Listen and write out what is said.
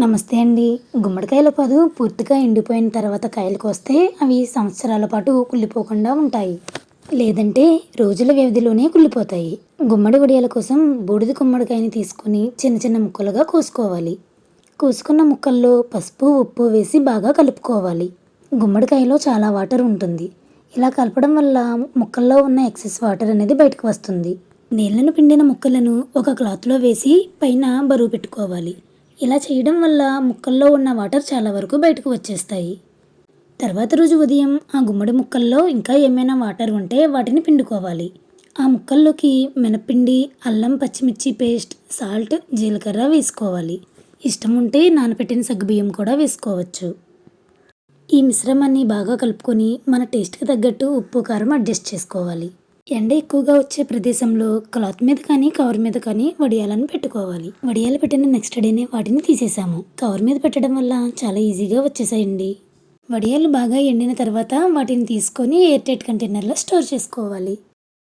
నమస్తే అండి. గుమ్మడికాయల పదు పూర్తిగా ఎండిపోయిన తర్వాత కాయలు కోస్తే అవి సంవత్సరాల పాటు కుళ్ళిపోకుండా ఉంటాయి. లేదంటే రోజుల వ్యవధిలోనే కుళ్ళిపోతాయి. గుమ్మడి వడియాల కోసం బూడిద గుమ్మడికాయని తీసుకొని చిన్న చిన్న ముక్కలుగా కోసుకోవాలి. కోసుకున్న ముక్కల్లో పసుపు ఉప్పు వేసి బాగా కలుపుకోవాలి. గుమ్మడికాయలో చాలా వాటర్ ఉంటుంది. ఇలా కలపడం వల్ల ముక్కల్లో ఉన్న ఎక్సెస్ వాటర్ అనేది బయటకు వస్తుంది. నీళ్ళను పిండిన ముక్కలను ఒక క్లాత్లో వేసి పైన బరువు పెట్టుకోవాలి. ఇలా చేయడం వల్ల ముక్కల్లో ఉన్న వాటర్ చాలా వరకు బయటకు వచ్చేస్తాయి. తర్వాత రోజు ఉదయం ఆ గుమ్మడి ముక్కల్లో ఇంకా ఏమైనా వాటర్ ఉంటే వాటిని పిండుకోవాలి. ఆ ముక్కల్లోకి మినపిండి అల్లం పచ్చిమిర్చి పేస్ట్ సాల్ట్ జీలకర్ర వేసుకోవాలి. ఇష్టం ఉంటే నానబెట్టిన సగ్గుబియ్యం కూడా వేసుకోవచ్చు. ఈ మిశ్రమాన్ని బాగా కలుపుకొని మన టేస్ట్కి తగ్గట్టు ఉప్పు కారం అడ్జస్ట్ చేసుకోవాలి. ఎండ ఎక్కువగా వచ్చే ప్రదేశంలో క్లాత్ మీద కానీ కవర్ మీద కానీ వడియాలను పెట్టుకోవాలి. వడియాలు పెట్టిన నెక్స్ట్ డేనే వాటిని తీసేసాము. కవర్ మీద పెట్టడం వల్ల చాలా ఈజీగా వచ్చేసాయండి. వడియాలు బాగా ఎండిన తర్వాత వాటిని తీసుకొని ఎయిర్ టైట్ కంటైనర్లో స్టోర్ చేసుకోవాలి.